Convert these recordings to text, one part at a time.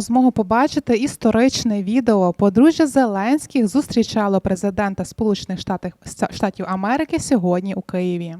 змогу побачити історичне відео. Подружжя Зеленських зустрічало президента Сполучених Штатів, Америки сьогодні у Києві.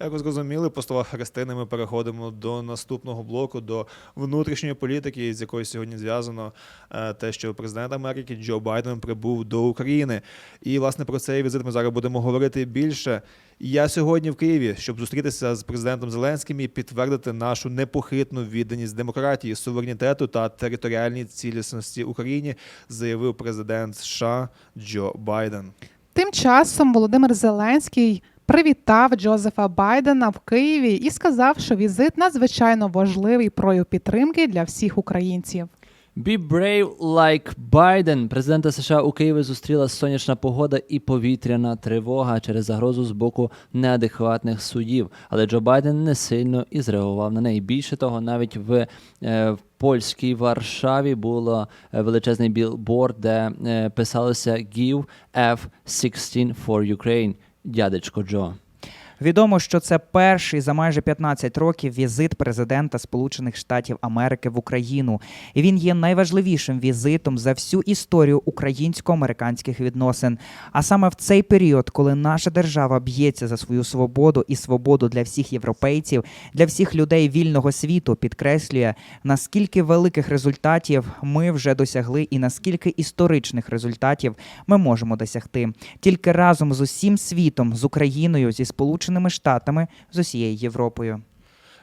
Як ви зрозуміли, по словах Христини, ми переходимо до наступного блоку, до внутрішньої політики, з якою сьогодні зв'язано е, те, що президент Америки Джо Байден прибув до України. І власне про цей візит ми зараз будемо говорити більше. Я сьогодні в Києві, щоб зустрітися з президентом Зеленським і підтвердити нашу непохитну відданість демократії, суверенітету та територіальній цілісності Україні, заявив президент США Джо Байден. Тим часом Володимир Зеленський привітав Джозефа Байдена в Києві і сказав, що візит надзвичайно важливий прояв підтримки для всіх українців. Be brave like Biden. Президента США у Києві зустріла сонячна погода і повітряна тривога через загрозу з боку неадекватних судів. Але Джо Байден не сильно і зреагував на неї. Більше того, навіть в, е, в польській Варшаві було е, величезний білборд, де е, писалося Give F-16 for Ukraine. Дядечко Джо. Відомо, що це перший за майже 15 років візит президента Сполучених Штатів Америки в Україну, і він є найважливішим візитом за всю історію українсько-американських відносин. А саме в цей період, коли наша держава б'ється за свою свободу і свободу для всіх європейців, для всіх людей вільного світу, підкреслює наскільки великих результатів ми вже досягли, і наскільки історичних результатів ми можемо досягти тільки разом з усім світом, з Україною, зі Сполученими Штатами, з усією Європою.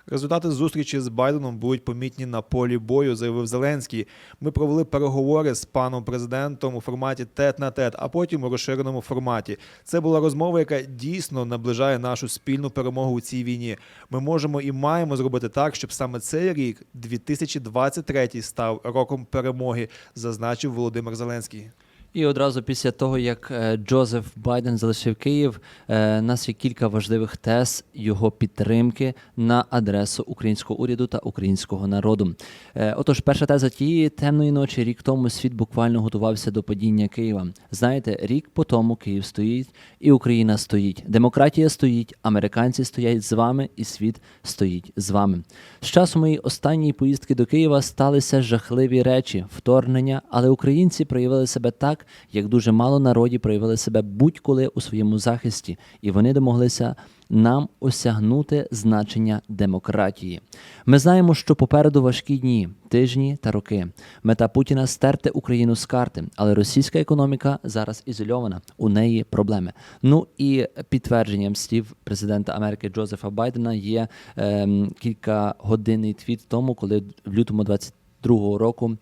Результати зустрічі з Байденом будуть помітні на полі бою, заявив Зеленський. Ми провели переговори з паном президентом у форматі тет на тет, а потім у розширеному форматі. Це була розмова, яка дійсно наближає нашу спільну перемогу у цій війні. Ми можемо і маємо зробити так, щоб саме цей рік, 2023, став роком перемоги, зазначив Володимир Зеленський. І одразу після того, як е, Джозеф Байден залишив Київ, е, нас є кілька важливих тез його підтримки на адресу українського уряду та українського народу. Е, Отож, перша теза тієї темної ночі, рік тому світ буквально готувався до падіння Києва. Знаєте, рік по тому Київ стоїть і Україна стоїть. Демократія стоїть, американці стоять з вами, і світ стоїть з вами. З часу моєї останньої поїздки до Києва сталися жахливі речі, вторгнення, але українці проявили себе так як дуже мало народів проявили себе будь-коли у своєму захисті, і вони домоглися нам осягнути значення демократії. Ми знаємо, що попереду важкі дні, тижні та роки. Мета Путіна стерти Україну з карти, але російська економіка зараз ізольована. У неї проблеми. Ну і підтвердженням слів президента Америки Джозефа Байдена є ем, кількагодинний твіт тому, коли в лютому 22-го року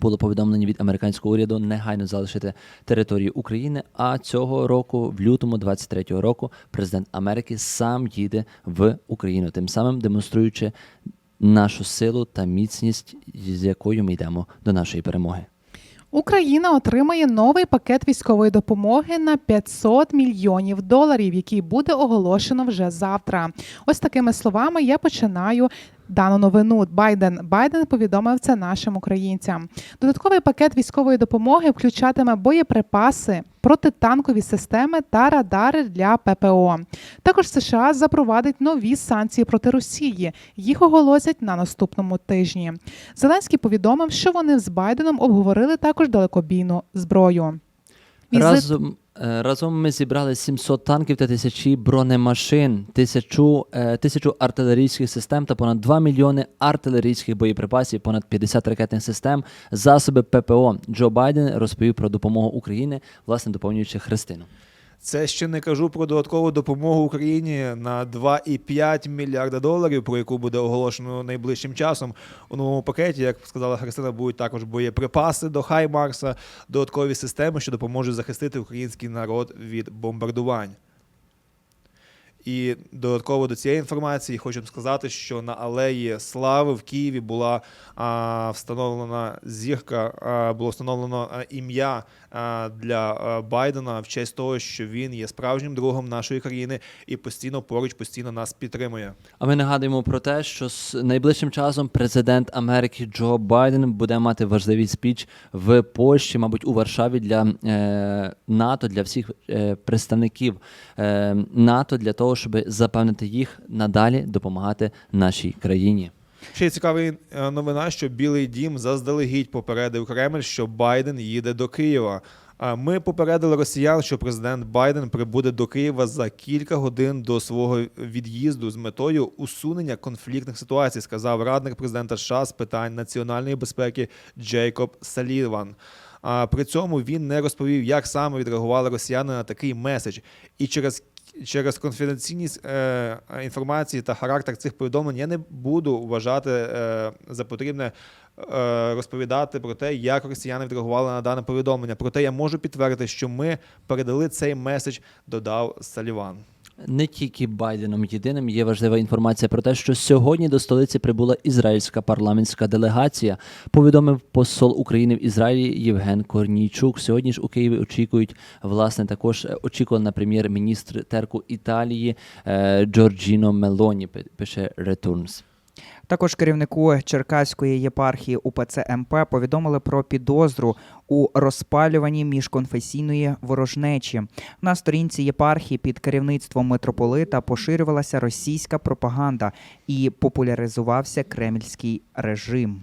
було повідомлення від американського уряду негайно залишити територію України. А цього року, в лютому 23-го року, президент Америки сам їде в Україну, тим самим демонструючи нашу силу та міцність, з якою ми йдемо до нашої перемоги. Україна отримає новий пакет військової допомоги на 500 мільйонів доларів, який буде оголошено вже завтра. Ось такими словами я починаю. Дану новину Байден Байден повідомив це нашим українцям. Додатковий пакет військової допомоги включатиме боєприпаси, протитанкові системи та радари для ППО. Також США запровадить нові санкції проти Росії. Їх оголосять на наступному тижні. Зеленський повідомив, що вони з Байденом обговорили також далекобійну зброю. Візит- Разом, разом ми зібрали 700 танків та тисячі бронемашин, тисячу, е, тисячу артилерійських систем та понад 2 мільйони артилерійських боєприпасів, понад 50 ракетних систем, засоби ППО. Джо Байден розповів про допомогу Україні, власне доповнюючи Христину. Це ще не кажу про додаткову допомогу Україні на 2,5 мільярда доларів, про яку буде оголошено найближчим часом. У новому пакеті, як сказала Христина, будуть також боєприпаси до Хаймарса, додаткові системи, що допоможуть захистити український народ від бомбардувань. І додатково до цієї інформації хочу сказати, що на алеї Слави в Києві була а, встановлена зірка, а, було встановлено ім'я а, для Байдена в честь того, що він є справжнім другом нашої країни і постійно поруч, постійно нас підтримує. А ми нагадуємо про те, що з найближчим часом президент Америки Джо Байден буде мати важливий спіч в Польщі, мабуть, у Варшаві для е, НАТО, для всіх е, представників е, НАТО, для того, щоб запевнити їх надалі допомагати нашій країні. Ще є цікава е, новина, що Білий Дім заздалегідь попередив Кремль, що Байден їде до Києва. Ми попередили росіян, що президент Байден прибуде до Києва за кілька годин до свого від'їзду з метою усунення конфліктних ситуацій, сказав радник президента США з питань національної безпеки Джейкоб Саліван. А при цьому він не розповів, як саме відреагували росіяни на такий меседж, і через через конфіденційність е, інформації та характер цих повідомлень я не буду вважати е, за потрібне е, розповідати про те, як росіяни відреагували на дане повідомлення. Проте я можу підтвердити, що ми передали цей меседж, додав Саліван. Не тільки Байденом єдиним є важлива інформація про те, що сьогодні до столиці прибула ізраїльська парламентська делегація. Повідомив посол України в Ізраїлі Євген Корнійчук. Сьогодні ж у Києві очікують власне також е, очікувана прем'єр-міністр терку Італії е, Джорджіно Мелоні. пи- Пише Returns. Також керівнику Черкаської єпархії УПЦ МП повідомили про підозру у розпалюванні міжконфесійної ворожнечі. На сторінці єпархії під керівництвом митрополита поширювалася російська пропаганда і популяризувався кремльський режим.